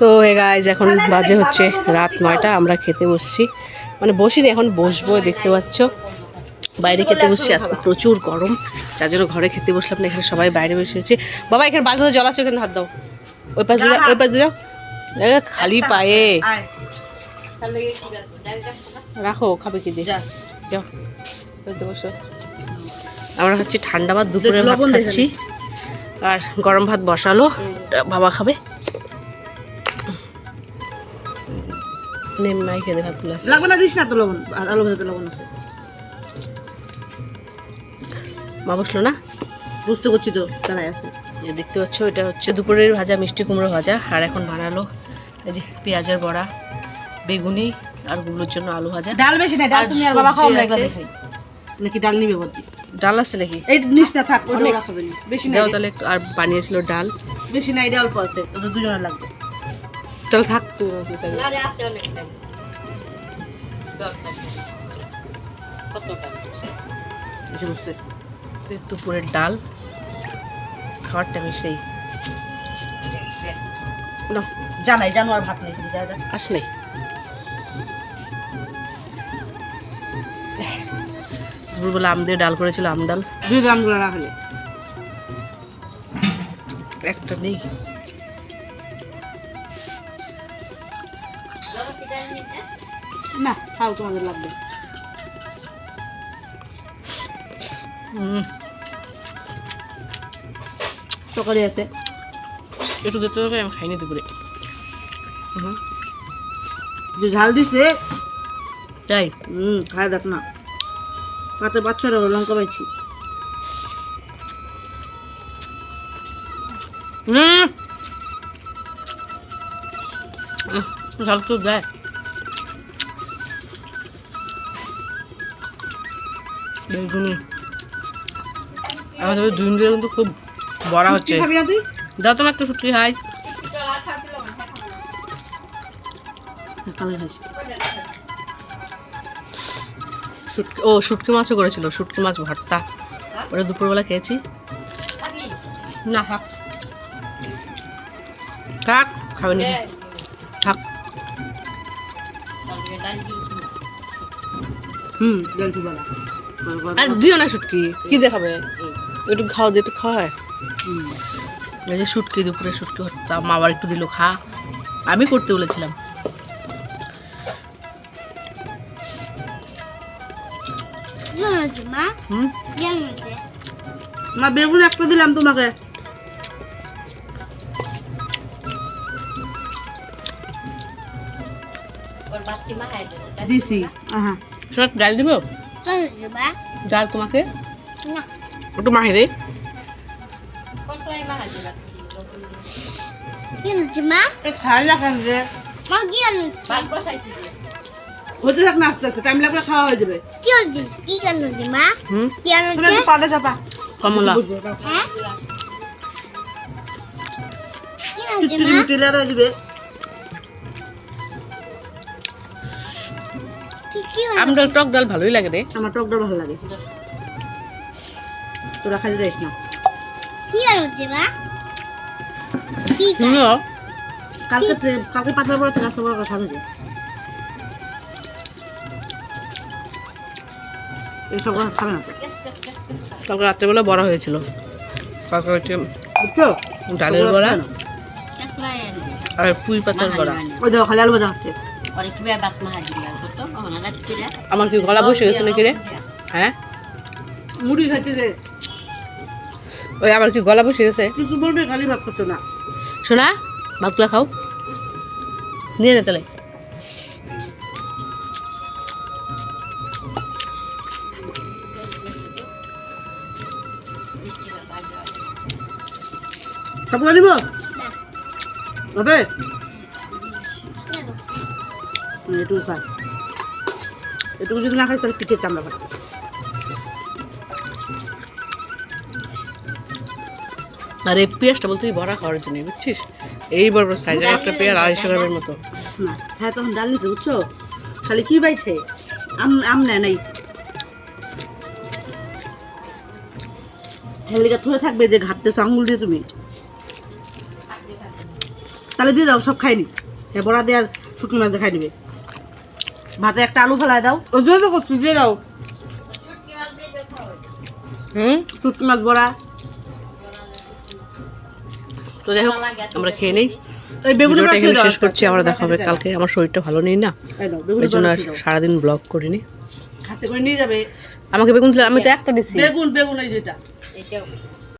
তো hey guys এখন বাজে হচ্ছে রাত নয়টা আমরা খেতে বসছি। মানে বসি নি, এখন বসবো দেখতে পাচ্ছ। বাইরে খেতে বসছি আজকে প্রচুর গরম। যার জন্য ঘরে খেতে বসলাম না এখানে সবাই বাইরে বসেছে বাবা এখানে বালতিতে জল আছে ওখানে হাত দাও। ওই পাশে যাও ওই পাশে যাও খালি পায়ে। রাখো খাবে কি দিয়ে? যাও বসো। আমরা হচ্ছে ঠান্ডা ভাত দুপুরে ভাত খাচ্ছি। আর গরম ভাত বসালো বাবা খাবে। নে মাই ভাতগুলো লাগবে না দিস না তো লবণ আলু লবণ আছে। মা বসল না? বুঝতে করছি তো আছে। দেখতে পাচ্ছ এটা হচ্ছে দুপুরের ভাজা মিষ্টি কুমড়ো ভাজা। আর এখন বানালো এই যে পেঁয়াজের বড়া বেগুনি আরগুলোর জন্য আলু ভাজা। ডাল বেশি নাই ডাল তুমি আর বাবা খাও নাকি ডাল নিবে বলছি? ডাল আছে নাকি? এই নিচটা থাক ওটা। ওরা খাবে না। দাও তাহলে আর বানিয়েছিল ডাল। বেশি নাই এটা অল্প আছে দুজনের লাগবে। চল থাক তুই দুপুরের ডাল। সেই না জানাই জানো আর ভাত নেই যা যা। আসলে। দুপুরবেলা আম দিয়ে ডাল করেছিল আম ডাল। দুই গ্রামগুলো না হলে। একটা নেই। না খাও তোমাদের লাগবে। হুম। তরকারি আছে। একটু দিতে হবে আমি খাইনি দুপুরে। যে ঝাল দিছে তাই? হুম খায় দেখ না। পাতে বাচ্চারা লঙ্কা পাইছি হুম। ঝাল তো দেয়। বেগুনি আমাদের দুই দিনের কিন্তু খুব বড়া হচ্ছে। দাও তোমার একটু সুটকি হাই। শুটকি ও শুটকি মাছও করেছিল শুটকি মাছ ভর্তা। ওটা দুপুরবেলা খেয়েছি। না থাক। থাক খাবে না থাক। হুম আর দিও না শুটকি কি দেখাবে? একটু খাও দিয়ে একটু খাওয়া হয় এই যে শুটকি দুপুরে শুটকি ভর্তা মা আবার একটু দিল খা। আমি করতে বলেছিলাম। হুম? মা বেগুন একটা দিলাম তোমাকে। দিছি। শোনা ডাল দিব? ডাল তোমাকে? একটু মাহি রে কেন হতে থাক না আস্তে আস্তে টাইম লাগলে খাওয়া হয়ে যাবে। হুম? তুমি একটু পাটা চাপা। কমলা। টিট্টি মিটি লেড়া দিবে আমডাল টক ডাল ভালোই লাগে রে। আমার টক ডাল ভালো লাগে। তোরা খাই যাইস না? শুনো। কালকে তে- কালকে পাতলা বড় থেকে আসতে বড় কথা হয়েছে। এইসব কথা খাবে না। কালকে রাত্রেবেলা বড়া হয়েছিল। কালকে হচ্ছে ডালের বড়া আর পুঁই পাতার বড়া। ওই দেখো খালি আলু ভাজা হচ্ছে। আমার কি গলা বসে গেছে নাকি রে? হ্যাঁ? মুড়ি খাচ্ছে যে। ওই আমার কি গলা বসে গেছে? কিছু বলবে খালি ভাত করছ না। শোনা ভাতগুলা খাও। নিয়ে নে তাহলে। সবগুলো নিব হবে? হুম, খাই এটুকু যদি না খাই তাহলে পিঠের চামড়া খাই আর এই পেঁয়াজটা বলতে বড়া খাওয়ার জন্য বুঝছিস? এই বড় বড় সাইজের একটা পেঁয়াজ আড়াইশো গ্রামের মতো। না হ্যাঁ তখন ডাল নিতে বুঝছ? খালি কি বাইছে? আম আম নেয় নাই। হেলিকা থুয়ে থাকবে যে ঘাটতেছো আঙুল দিয়ে তুমি। তাহলে দিয়ে দাও সব খাই নি। হ্যাঁ বড়া দিয়ে আর শুকনো মাছ দিয়ে খাই নিবে। ভাতে একটা আলু ফেলায় দাও। ও দিয়ে দাও করছি দিয়ে দাও। হুম? শুটকি মাছ বড়া। তো যাই হোক আমরা খেয়ে নেই। এই বেগুনি ভিডিওটা এখানে শেষ করছি দেখা হবে কালকে। আমার শরীরটা ভালো নেই না। এই জন্য। সারাদিন ব্লগ করিনি। হাতে করে নিয়ে যাবে। আমাকে বেগুন দিলে আমি তো একটা দিচ্ছি বেগুন বেগুন এই যেটা।